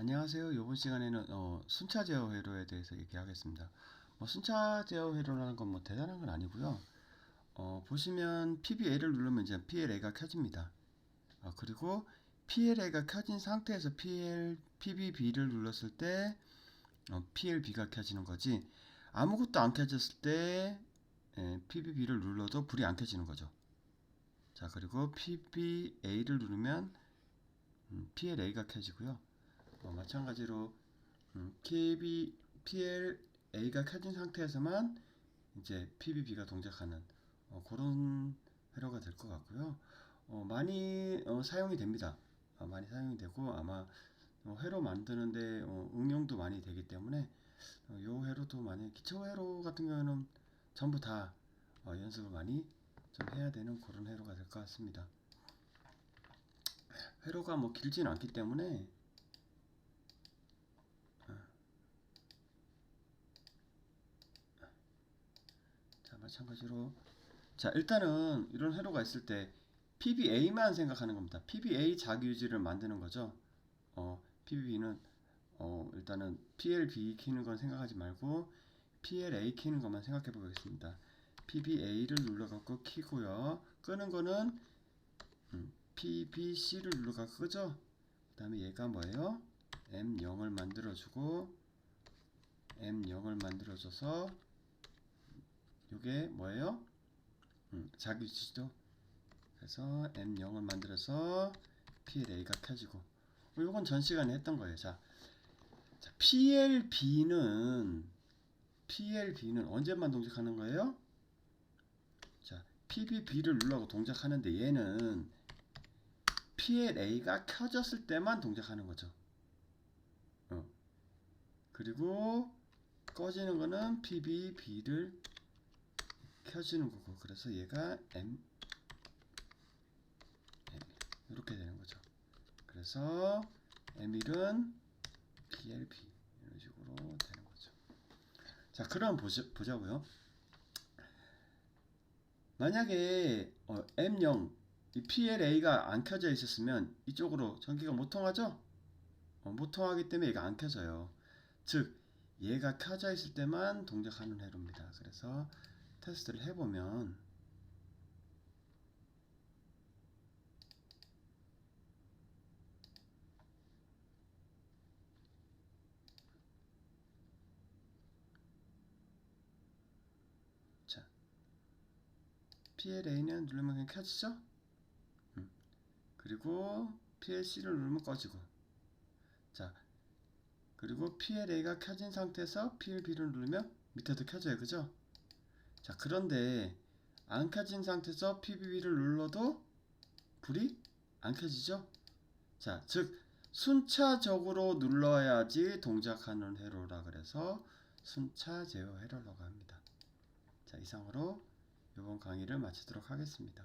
안녕하세요. 이번 시간에는 어, 순차 제어 회로에 대해서 얘기하겠습니다. 뭐 순차 제어 회로라는 건 뭐 대단한 건 아니고요. 어, 보시면 PBA를 누르면 이제 PLA가 켜집니다. 어, 그리고 PLA가 켜진 상태에서 PL, PBB를 눌렀을 때 어, PLB가 켜지는 거지. 아무것도 안 켜졌을 때 예, PBB를 눌러도 불이 안 켜지는 거죠. 자, 그리고 PBA를 누르면 음, PLA가 켜지고요. 어, 마찬가지로 음, PB, PLA가 켜진 상태에서만 이제 PBB가 동작하는 어, 그런 회로가 될 것 같고요. 어, 많이 어, 사용이 됩니다. 어, 많이 사용이 되고 아마 어, 회로 만드는데 어, 응용도 많이 되기 때문에 어, 요 회로도 많이 기초 회로 같은 경우에는 전부 다 어, 연습을 많이 좀 해야 되는 그런 회로가 될 것 같습니다. 회로가 뭐 길진 않기 때문에 자, 마찬가지로 자, 일단은 이런 회로가 있을 때 PBA만 생각하는 겁니다. PBA 자기유지를 만드는 거죠. 어, PBB는 어, 일단은 PLB 키는 건 생각하지 말고 PLA 키는 것만 생각해 보겠습니다. PBA를 눌러갖고 키고요. 끄는 거는 음, PBC를 눌러갖고 끄죠. 그 다음에 얘가 뭐예요? M0을 만들어주고 M0을 만들어줘서 요게 뭐예요? 음, 자기유지죠. 그래서 M0을 만들어서 PLA가 켜지고 어, 요건 전 시간에 했던 거예요. 자, 자 PLB는 PLB는 언제만 동작하는 거예요? 자, PBB를 눌러고 동작하는데 얘는 PLA가 켜졌을 때만 동작하는 거죠. 어. 그리고 꺼지는 거는 PBB를 켜지는 거고 그래서 얘가 M M 이렇게 되는 거죠. 그래서 M1은 PLB 이런 식으로 되는 거죠. 자, 그럼 보자, 보자고요. 만약에 어, M0 이 PLA가 안 켜져 있었으면 이쪽으로 전기가 못 통하죠? 어, 못 통하기 때문에 얘가 안 켜져요. 즉 얘가 켜져 있을 때만 동작하는 회로입니다. 그래서 테스트를 해보면 자 PLA는 누르면 그냥 켜지죠? 음. 그리고 PLC를 누르면 꺼지고 자 그리고 PLA가 켜진 상태에서 PLB를 누르면 밑에도 켜져요 그죠? 자 그런데 안 켜진 상태에서 PBB를 눌러도 불이 안 켜지죠? 자, 즉 순차적으로 눌러야지 동작하는 회로라 그래서 순차 제어 회로라고 합니다. 자, 이상으로 이번 강의를 마치도록 하겠습니다.